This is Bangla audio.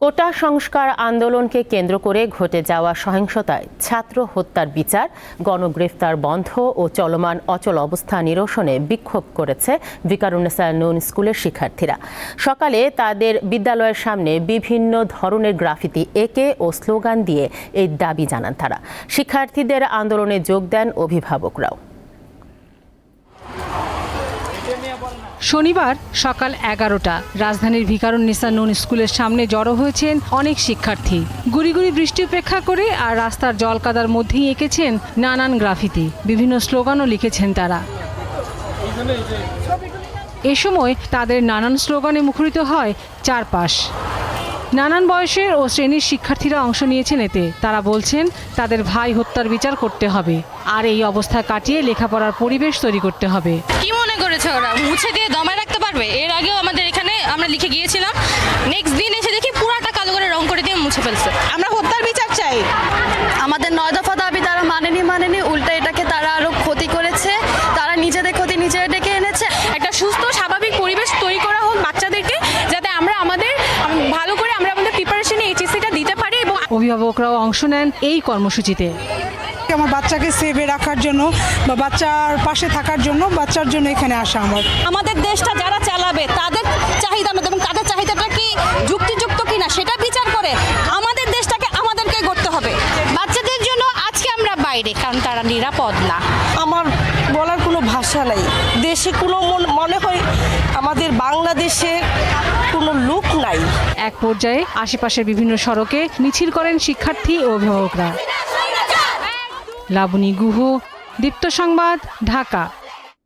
কোটা সংস্কার আন্দোলনকে কেন্দ্র করে ঘটে যাওয়া সহিংসতায় ছাত্র হত্যার বিচার, গণগ্রেফতার বন্ধ ও চলমান অচল অবস্থা নিরসনে বিক্ষোভ করেছে ভিকারুন্নেসা নুন স্কুলের শিক্ষার্থীরা। সকালে তাদের বিদ্যালয়ের সামনে বিভিন্ন ধরনের গ্রাফিতি, এঁকে ও স্লোগান দিয়ে এই দাবি জানান তারা। শিক্ষার্থীদের আন্দোলনে যোগ দেন অভিভাবকরাও। শনিবার সকাল এগারোটা, রাজধানীর ভিকারুন্নিসা নুন স্কুলের সামনে জড়ো হয়েছেন অনেক শিক্ষার্থী। গুড়ি গুড়ি বৃষ্টি উপেক্ষা করে আর রাস্তার জলকাদার মধ্যেই এঁকেছেন নানান গ্রাফিতি। বিভিন্ন স্লোগানও লিখেছেন তারা। এ সময় তাদের নানান স্লোগানে মুখরিত হয় চারপাশ। নানান বয়সের ও শ্রেণির শিক্ষার্থীরা অংশ নিয়েছেন এতে। তারা বলছেন, তাদের ভাই হত্যার বিচার করতে হবে। আর এই অবস্থা কাটিয়ে লেখাপড়ার পরিবেশ তৈরি করতে হবে। মনে করেছে ওরা। মুছে দিয়ে দমায় রাখতে পারবে? এর আগেও আমাদের এখানে আমরা লিখে গিয়েছিলাম নেক্সট দিন এসে দেখি পুরাটা কালো করে রং করে দিয়ে মুছে ফেলছে। আমরা হত্যার বিচার চাই। আমাদের নয় দফা দাবি তারা মানেনি মানেনি উল্টা এটাকে তারা আরও ক্ষতি করেছে। তারা নিজেদের ক্ষতি নিজেরা ডেকে এনেছে। একটা সুস্থ স্বাভাবিক পরিবেশ তৈরি করা হোক বাচ্চাদেরকে যাতে আমরা আমাদের ভালো করে আমরা আমাদের প্রিপারেশনে এইচএসসিটা দিতে পারি এবং অভিভাবকরাও অংশ নেন এই কর্মসূচিতে। আমার বাচ্চাকে সেভে রাখার জন্য বা বাচ্চার পাশে থাকার জন্য বাচ্চার জন্য এখানে আসা আমার। আমাদের দেশটা যারা চালাবে তাদের চাহিদা মতো এবং তাদের চাহিদাটা কি যুক্তিযুক্ত কিনা সেটা বিচার করে আমাদের দেশটাকে আমাদেরকে গড়তে হবে। বাচ্চাদের জন্য আজকে আমরা বাইরে কারণ তারা নিরাপদ না। আমার বলার কোনো ভাষা নাই। দেশে কোনো মন- মনে হয় আমাদের বাংলাদেশে কোনো লোক নাই। এক পর্যায়ে আশেপাশের বিভিন্ন সড়কে মিছিল করেন শিক্ষার্থী ও অভিভাবকরা। লাবণী গুহ দীপ্ত সংবাদ ঢাকা।